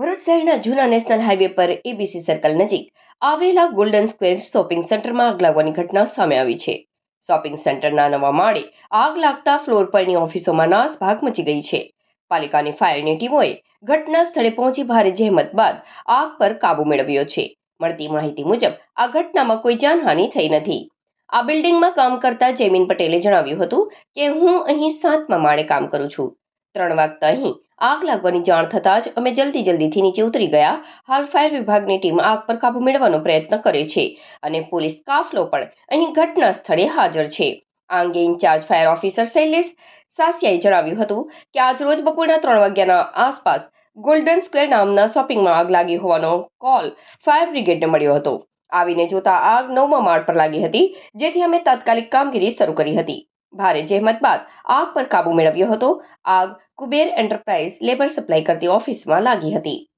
ભરૂચ શહેરના જૂના national highway પર એબીસી સર્કલ નજીક આવેલા ગોલ્ડન સ્ક્વેર શોપિંગ સેન્ટરમાં આગ લાગવાની ઘટના સામે આવી છે. શોપિંગ સેન્ટરના નવા માળે આગ લાગતા ફ્લોર પરની ઓફિસોમાં નાસભાગ મચી ગઈ છે. પાલિકાની ફાયરની ટીમોએ ઘટના સ્થળે પહોંચી ભારે જહેમત બાદ આગ પર કાબૂ મેળવ્યો છે. મળતી માહિતી મુજબ, આ ઘટનામાં કોઈ જાનહાનિ થઈ નથી. આ બિલ્ડિંગમાં કામ કરતા જયમીન પટેલે જણાવ્યું હતું કે, હું અહીં સાતમા માળે કામ કરું છું. ત્રણ વાગતા અહીં આગ લાગવાની જાણ થતાં જ અમે જલ્દી જલ્દીથી નીચે ઉતરી ગયા. હાલ ફાયર વિભાગની ટીમ આગ પર કાબૂ મેળવવાનો પ્રયત્ન કરે છે અને પોલીસ કાફલો પણ અહીં ઘટના સ્થળે હાજર છે. આ અંગે in charge fire officer Shailesh સાસિયાએ જણાવ્યું હતું કે આજ રોજ બપોરના ત્રણ વાગ્યાના આસપાસ ગોલ્ડન સ્ક્વેર નામના શોપિંગમાં આગ લાગી હોવાનો કોલ ફાયર બ્રિગેડને મળ્યો હતો. આવીને જોતા આગ નવમા માળ પર લાગી હતી, જેથી અમે તાત્કાલિક કામગીરી શરૂ કરી હતી. ભારે જહેમત બાદ આગ પર કાબુ મેળવ્યો હતો. આગ કુબેર એન્ટરપ્રાઇઝ લેબર સપ્લાય કરતી ઓફિસમાં લાગી હતી.